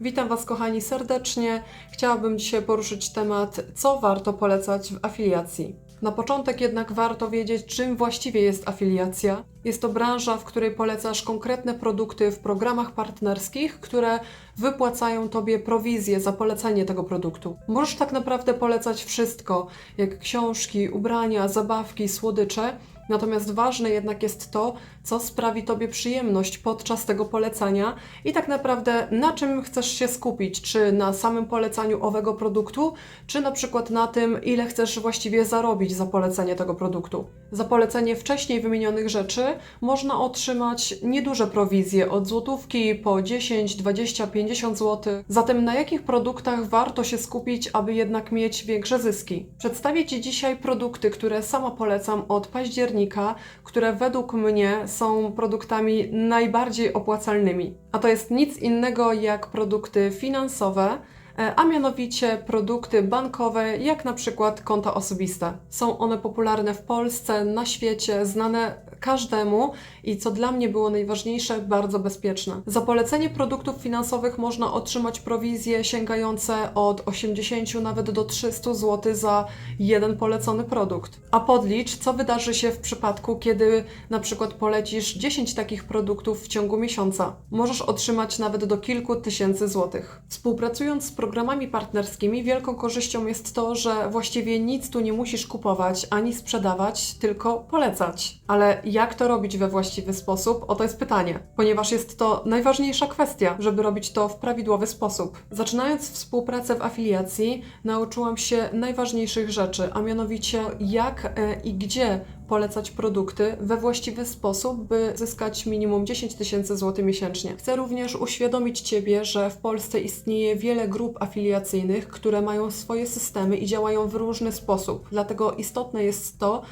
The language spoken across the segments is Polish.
Witam Was, kochani, serdecznie. Chciałabym dzisiaj poruszyć temat, co warto polecać w afiliacji. Na początek jednak warto wiedzieć, czym właściwie jest afiliacja. Jest to branża, w której polecasz konkretne produkty w programach partnerskich, które wypłacają Tobie prowizję za polecenie tego produktu. Możesz tak naprawdę polecać wszystko, jak książki, ubrania, zabawki, słodycze. Natomiast ważne jednak jest to, co sprawi Tobie przyjemność podczas tego polecania i tak naprawdę na czym chcesz się skupić, czy na samym polecaniu owego produktu, czy na przykład na tym, ile chcesz właściwie zarobić za polecenie tego produktu. Za polecenie wcześniej wymienionych rzeczy można otrzymać nieduże prowizje od złotówki po 10, 20, 50 zł. Zatem na jakich produktach warto się skupić, aby jednak mieć większe zyski? Przedstawię Ci dzisiaj produkty, które sama polecam od października, które według mnie są produktami najbardziej opłacalnymi. A to jest nic innego jak produkty finansowe, a mianowicie produkty bankowe, jak na przykład konta osobiste. Są one popularne w Polsce, na świecie, znane każdemu i co dla mnie było najważniejsze, bardzo bezpieczne. Za polecenie produktów finansowych można otrzymać prowizje sięgające od 80 nawet do 300 zł za jeden polecony produkt. A podlicz, co wydarzy się w przypadku, kiedy na przykład polecisz 10 takich produktów w ciągu miesiąca. Możesz otrzymać nawet do kilku tysięcy złotych. Współpracując z programami partnerskimi, wielką korzyścią jest to, że właściwie nic tu nie musisz kupować ani sprzedawać, tylko polecać. Ale jak to robić we właściwy sposób? Oto jest pytanie, ponieważ jest to najważniejsza kwestia, żeby robić to w prawidłowy sposób. Zaczynając współpracę w afiliacji, nauczyłam się najważniejszych rzeczy, a mianowicie jak e, i gdzie polecać produkty we właściwy sposób, by zyskać minimum 10 tysięcy złotych miesięcznie. Chcę również uświadomić Ciebie, że w Polsce istnieje wiele grup afiliacyjnych, które mają swoje systemy i działają w różny sposób. Dlatego istotne jest to,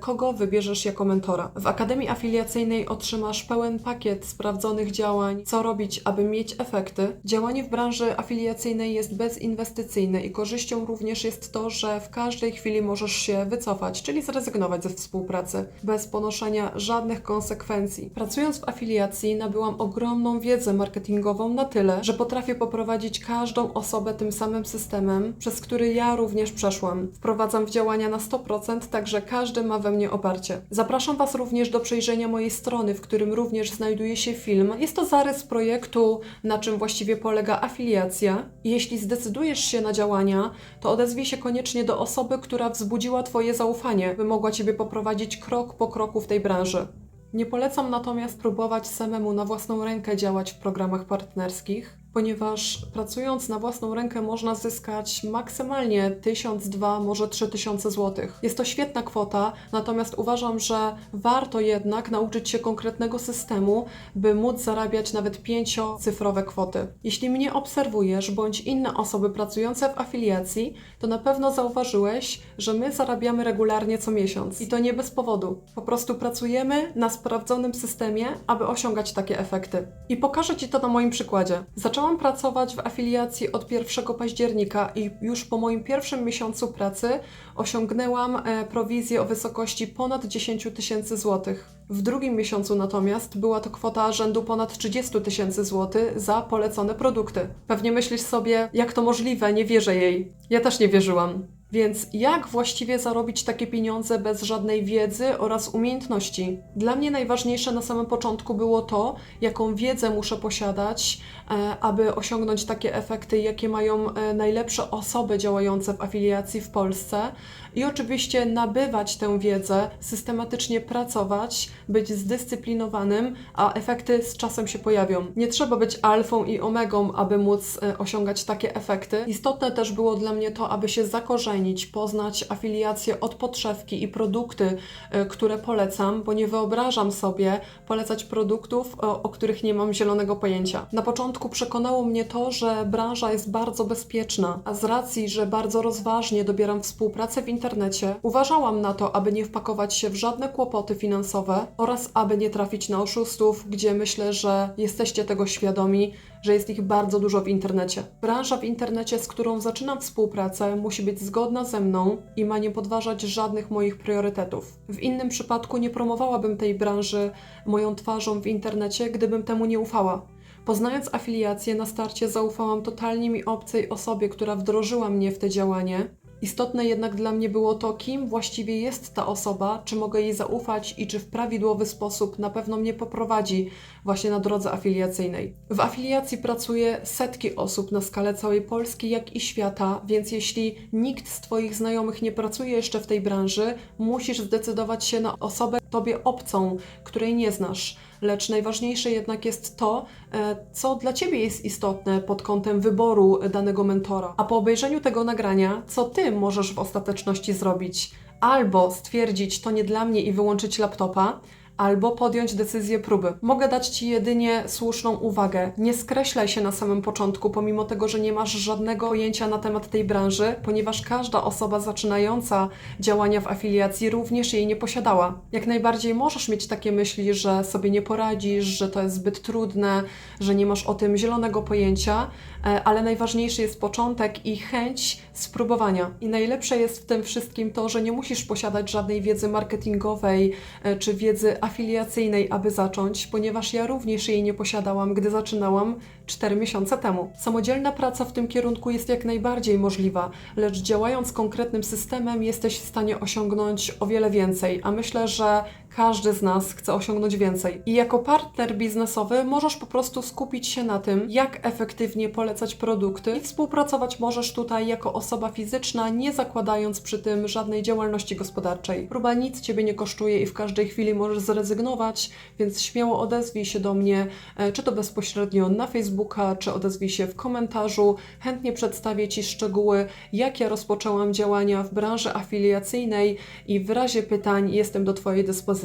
kogo wybierzesz jako mentora. W Akademii Afiliacyjnej otrzymasz pełen pakiet sprawdzonych działań, co robić, aby mieć efekty. Działanie w branży afiliacyjnej jest bezinwestycyjne i korzyścią również jest to, że w każdej chwili możesz się wycofać, czyli zrezygnować ze współpracy, bez ponoszenia żadnych konsekwencji. Pracując w afiliacji, nabyłam ogromną wiedzę marketingową na tyle, że potrafię poprowadzić każdą osobę tym samym systemem, przez który ja również przeszłam. Wprowadzam w działania na 100%, także każdy ma we mnie oparcie. Zapraszam Was również do przejrzenia mojej strony, w którym również znajduje się film. Jest to zarys projektu, na czym właściwie polega afiliacja. Jeśli zdecydujesz się na działania, to odezwij się koniecznie do osoby, która wzbudziła Twoje zaufanie, by mogła Ciebie poprowadzić krok po kroku w tej branży. Nie polecam natomiast próbować samemu na własną rękę działać w programach partnerskich, ponieważ pracując na własną rękę można zyskać maksymalnie 1000, 2, może 3000 zł. Jest to świetna kwota, natomiast uważam, że warto jednak nauczyć się konkretnego systemu, by móc zarabiać nawet pięciocyfrowe kwoty. Jeśli mnie obserwujesz bądź inne osoby pracujące w afiliacji, to na pewno zauważyłeś, że my zarabiamy regularnie co miesiąc. I to nie bez powodu. Po prostu pracujemy na sprawdzonym systemie, aby osiągać takie efekty. I pokażę Ci to na moim przykładzie. Zaczęłam pracować w afiliacji od 1 października i już po moim pierwszym miesiącu pracy osiągnęłam e, prowizję o wysokości ponad 10 tysięcy złotych. W drugim miesiącu natomiast była to kwota rzędu ponad 30 tysięcy złotych za polecone produkty. Pewnie myślisz sobie, jak to możliwe, nie wierzę jej. Ja też nie wierzyłam. Więc jak właściwie zarobić takie pieniądze bez żadnej wiedzy oraz umiejętności? Dla mnie najważniejsze na samym początku było to, jaką wiedzę muszę posiadać, e, aby osiągnąć takie efekty, jakie mają e, najlepsze osoby działające w afiliacji w Polsce. I oczywiście nabywać tę wiedzę, systematycznie pracować, być zdyscyplinowanym, a efekty z czasem się pojawią. Nie trzeba być alfą i omegą, aby móc e, osiągać takie efekty. Istotne też było dla mnie to, aby się zakorzenić, poznać afiliację od podszewki i produkty, e, które polecam, bo nie wyobrażam sobie polecać produktów, o, o których nie mam zielonego pojęcia. Na początku przekonało mnie to, że branża jest bardzo bezpieczna, a z racji, że bardzo rozważnie dobieram współpracę w internecie, uważałam na to, aby nie wpakować się w żadne kłopoty finansowe oraz aby nie trafić na oszustów, gdzie myślę, że jesteście tego świadomi, że jest ich bardzo dużo w internecie. Branża w internecie, z którą zaczynam współpracę, musi być zgodna ze mną i ma nie podważać żadnych moich priorytetów. W innym przypadku nie promowałabym tej branży moją twarzą w internecie, gdybym temu nie ufała. Poznając afiliację, na starcie zaufałam totalnie mi obcej osobie, która wdrożyła mnie w te działanie. Istotne jednak dla mnie było to, kim właściwie jest ta osoba, czy mogę jej zaufać i czy w prawidłowy sposób na pewno mnie poprowadzi właśnie na drodze afiliacyjnej. W afiliacji pracuje setki osób na skalę całej Polski, jak i świata, więc jeśli nikt z Twoich znajomych nie pracuje jeszcze w tej branży, musisz zdecydować się na osobę Tobie obcą, której nie znasz. Lecz najważniejsze jednak jest to, e, co dla Ciebie jest istotne pod kątem wyboru danego mentora. A po obejrzeniu tego nagrania, co Ty możesz w ostateczności zrobić? Albo stwierdzić, to nie dla mnie i wyłączyć laptopa, albo podjąć decyzję próby. Mogę dać Ci jedynie słuszną uwagę. Nie skreślaj się na samym początku, pomimo tego, że nie masz żadnego pojęcia na temat tej branży, ponieważ każda osoba zaczynająca działania w afiliacji również jej nie posiadała. Jak najbardziej możesz mieć takie myśli, że sobie nie poradzisz, że to jest zbyt trudne, że nie masz o tym zielonego pojęcia, ale najważniejszy jest początek i chęć spróbowania. I najlepsze jest w tym wszystkim to, że nie musisz posiadać żadnej wiedzy marketingowej e, czy wiedzy afiliacyjnej, aby zacząć, ponieważ ja również jej nie posiadałam, gdy zaczynałam 4 miesiące temu. Samodzielna praca w tym kierunku jest jak najbardziej możliwa, lecz działając konkretnym systemem jesteś w stanie osiągnąć o wiele więcej, a myślę, że każdy z nas chce osiągnąć więcej. I jako partner biznesowy możesz po prostu skupić się na tym, jak efektywnie polecać produkty i współpracować możesz tutaj jako osoba fizyczna, nie zakładając przy tym żadnej działalności gospodarczej. Próba nic Ciebie nie kosztuje i w każdej chwili możesz zrezygnować, więc śmiało odezwij się do mnie, e, czy to bezpośrednio na Facebooka, czy odezwij się w komentarzu. Chętnie przedstawię Ci szczegóły, jak ja rozpoczęłam działania w branży afiliacyjnej i w razie pytań jestem do Twojej dyspozycji.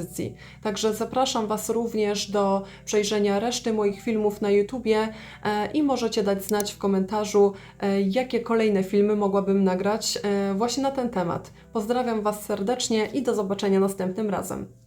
Także zapraszam Was również do przejrzenia reszty moich filmów na YouTubie e, i możecie dać znać w komentarzu, e, jakie kolejne filmy mogłabym nagrać e, właśnie na ten temat. Pozdrawiam Was serdecznie i do zobaczenia następnym razem.